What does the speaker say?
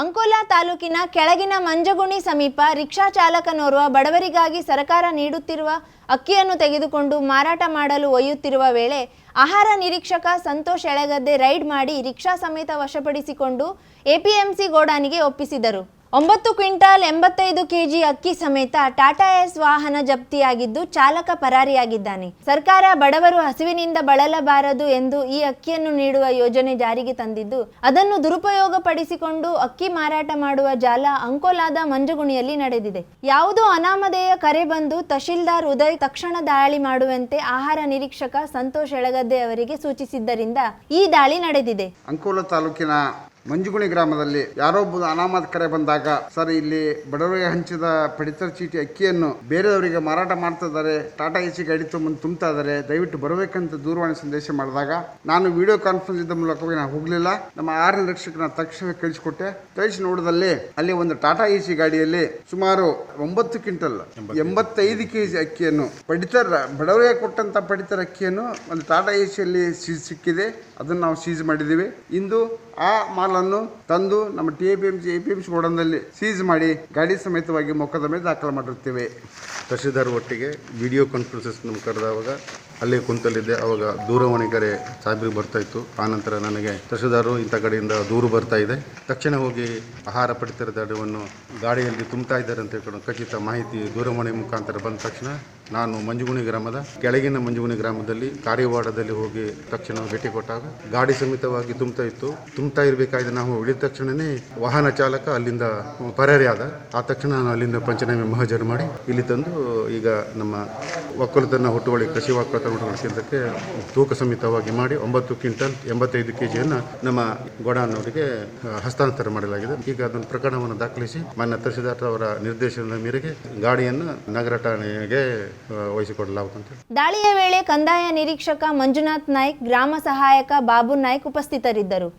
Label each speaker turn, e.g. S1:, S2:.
S1: ಅಂಕೋಲಾ ತಾಲೂಕಿನ ಕೆಳಗಿನ ಮಂಜಗುಣಿ ಸಮೀಪ ರಿಕ್ಷಾ ಚಾಲಕನೋರ್ವ ಬಡವರಿಗಾಗಿ ಸರ್ಕಾರ ನೀಡುತ್ತಿರುವ ಅಕ್ಕಿಯನ್ನು ತೆಗೆದುಕೊಂಡು ಮಾರಾಟ ಮಾಡಲು ಒಯ್ಯುತ್ತಿರುವ ವೇಳೆ ಆಹಾರ ನಿರೀಕ್ಷಕ ಸಂತೋಷ್ ಎಳೆಗದ್ದೆ ರೈಡ್ ಮಾಡಿ ರಿಕ್ಷಾ ಸಮೇತ ವಶಪಡಿಸಿಕೊಂಡು ಎಪಿಎಂಸಿ ಗೋಡಾನಿಗೆ ಒಪ್ಪಿಸಿದರು. ಒಂಬತ್ತು ಕ್ವಿಂಟಾಲ್ ಎಂಬತ್ತೈದು ಕೆಜಿ ಅಕ್ಕಿ ಸಮೇತ ಟಾಟಾ ಎಸ್ ವಾಹನ ಜಪ್ತಿಯಾಗಿದ್ದು ಚಾಲಕ ಪರಾರಿಯಾಗಿದ್ದಾನೆ. ಸರ್ಕಾರ ಬಡವರು ಹಸಿವಿನಿಂದ ಬಳಲಬಾರದು ಎಂದು ಈ ಅಕ್ಕಿಯನ್ನು ನೀಡುವ ಯೋಜನೆ ಜಾರಿಗೆ ತಂದಿದ್ದು, ಅದನ್ನು ದುರುಪಯೋಗಪಡಿಸಿಕೊಂಡು ಅಕ್ಕಿ ಮಾರಾಟ ಮಾಡುವ ಜಾಲ ಅಂಕೋಲಾದ ಮಂಜುಗುಣಿಯಲ್ಲಿ ನಡೆದಿದೆ. ಯಾವುದೋ ಅನಾಮಧೇಯ ಕರೆ ಬಂದು ತಹಶೀಲ್ದಾರ್ ಉದಯ್ ತಕ್ಷಣ ದಾಳಿ ಮಾಡುವಂತೆ ಆಹಾರ ನಿರೀಕ್ಷಕ ಸಂತೋಷ್ ಎಳಗದ್ದೆ ಅವರಿಗೆ ಸೂಚಿಸಿದ್ದರಿಂದ ಈ ದಾಳಿ ನಡೆದಿದೆ.
S2: ಅಂಕೋಲ ತಾಲೂಕಿನ ಮಂಜುಗುಣಿ ಗ್ರಾಮದಲ್ಲಿ ಯಾರೊಬ್ಬ ಅನಾಮತ್ ಕರೆ ಬಂದಾಗ ಸರ್ ಇಲ್ಲಿ ಬಡವರಿಗೆ ಹಂಚಿದ ಪಡಿತರ ಚೀಟಿ ಅಕ್ಕಿಯನ್ನು ಬೇರೆಯವರಿಗೆ ಮಾರಾಟ ಮಾಡ್ತಾ ಇದ್ದಾರೆ. ಟಾಟಾ ಎಸಿ ಗಾಡಿ ತೊಗೊಂಡು ತುಂಬ್ತಾ ಇದ್ದಾರೆ. ದಯವಿಟ್ಟು ಬರಬೇಕಂತ ದೂರವಾಣಿ ಸಂದೇಶ ಮಾಡಿದಾಗ ನಾನು ವಿಡಿಯೋ ಕಾನ್ಫರೆನ್ಸ್ ಇದ್ದ ಮೂಲಕವಾಗಿ ನಾನು ಹೋಗಲಿಲ್ಲ. ನಮ್ಮ ಆರ್ ನಿರೀಕ್ಷಕನ ತಕ್ಷಣ ಕಳಿಸಿಕೊಟ್ಟೆ. ಕಳಿಸಿ ನೋಡಿದಲ್ಲಿ ಅಲ್ಲಿ ಒಂದು ಟಾಟಾ ಎಸಿ ಗಾಡಿಯಲ್ಲಿ ಸುಮಾರು ಒಂಬತ್ತು ಕ್ವಿಂಟಲ್ ಎಂಬತ್ತೈದು. ಕೆ ಜಿ ಅಕ್ಕಿಯನ್ನು ಪಡಿತರ ಬಡವರಿಗೆ ಕೊಟ್ಟಂತ ಪಡಿತರ ಅಕ್ಕಿಯನ್ನು ಒಂದು ಟಾಟಾ ಎಸಿಯಲ್ಲಿ ಸಿಕ್ಕಿದೆ. ಅದನ್ನು ನಾವು ಸೀಸ್ ಮಾಡಿದ್ದೀವಿ. ಇಂದು ಆ ಮಾಲನ್ನು ತಂದು ನಮ್ಮ T A P M C A P M C ಗೋಡನ್ನಲ್ಲಿ seize ಮಾಡಿ ಗಾಡಿ ಸಮೇತವಾಗಿ ಮೊಕದ್ದಮೆ ದಾಖಲು ಮಾಡಿರುತ್ತೇವೆ.
S3: ತಹಶೀಲ್ದಾರ್ ಒಟ್ಟಿಗೆ ವಿಡಿಯೋ ಕಾನ್ಫರೆನ್ಸಸ್ ನಮ್ಗೆ ಕರೆದವಾಗ ಅಲ್ಲೇ ಕುಂತಲ್ಲಿದ್ದೆ. ಅವಾಗ ದೂರವಾಣಿ ಕರೆ ಸಾಹೇಬ್ರಿಗೆ ಬರ್ತಾ ಇತ್ತು. ಆನಂತರ ನನಗೆ ತಹಶೀಲ್ದಾರು ಇಂಥ ಕಡೆಯಿಂದ ದೂರು ಬರ್ತಾ ಇದೆ. ತಕ್ಷಣ ಹೋಗಿ ಆಹಾರ ಪಡಿತರದ ದಡವನ್ನು ಗಾಡಿಯಲ್ಲಿ ತುಂಬ್ತಾ ಇದ್ದಾರೆ ಅಂತ ಹೇಳ್ಕೊಂಡು ಖಚಿತ ಮಾಹಿತಿ ದೂರವಾಣಿ ಮುಖಾಂತರ ಬಂದ ತಕ್ಷಣ ನಾನು ಮಂಜುಗುಣಿ ಗ್ರಾಮದ ಕೆಳಗಿನ ಮಂಜುಗುಣಿ ಗ್ರಾಮದಲ್ಲಿ ಕಾರ್ಯವಾಡದಲ್ಲಿ ಹೋಗಿ ತಕ್ಷಣ ಭೇಟಿ ಕೊಟ್ಟಾಗ ಗಾಡಿ ಸಮೇತವಾಗಿ ತುಂಬ್ತಾ ಇತ್ತು. ತುಂಬ್ತಾ ಇರಬೇಕಾದ್ರೆ ನಾವು ಇಳಿದ ತಕ್ಷಣನೇ ವಾಹನ ಚಾಲಕ ಅಲ್ಲಿಂದ ಪರಾರಿ ಆದ. ಆ ತಕ್ಷಣ ನಾನು ಅಲ್ಲಿಂದ ಪಂಚನಾಮೆ ಮಹಜರು ಮಾಡಿ ಇಲ್ಲಿ ತಂದು ಈಗ ನಮ್ಮ ಒಕ್ಕಲತನ ಹುಟ್ಟುವಳಿ ಕೃಷಿ ಒಕ್ಕಲತನ ಹುಟ್ಟುವಳಿ ಕೇಂದ್ರಕ್ಕೆ ತೂಕ ಸಮೇತವಾಗಿ ಮಾಡಿ ಒಂಬತ್ತು ಕ್ವಿಂಟಲ್ ಎಂಬತ್ತೈದು ಕೆ ಜಿಯನ್ನು ನಮ್ಮ ಗೋಡಾನವರಿಗೆ ಅವರಿಗೆ ಹಸ್ತಾಂತರ ಮಾಡಲಾಗಿದೆ. ಈಗ ಅದನ್ನು ಪ್ರಕರಣವನ್ನು ದಾಖಲಿಸಿ ಮಾನ್ಯ ತಹಸೀಲ್ದಾರ್ ಅವರ ನಿರ್ದೇಶನದ ಮೇರೆಗೆ ಗಾಡಿಯನ್ನು ನಗರ ಠಾಣೆಗೆ ವಹಿಸಿಕೊಡಲಾಗುತ್ತೆ
S1: ದಾಳಿಯ ವೇಳೆ ಕಂದಾಯ ನಿರೀಕ್ಷಕ ಮಂಜುನಾಥ್ ನಾಯ್ಕ್, ಗ್ರಾಮ ಸಹಾಯಕ ಬಾಬು ನಾಯ್ಕ್ ಉಪಸ್ಥಿತರಿದ್ದರು.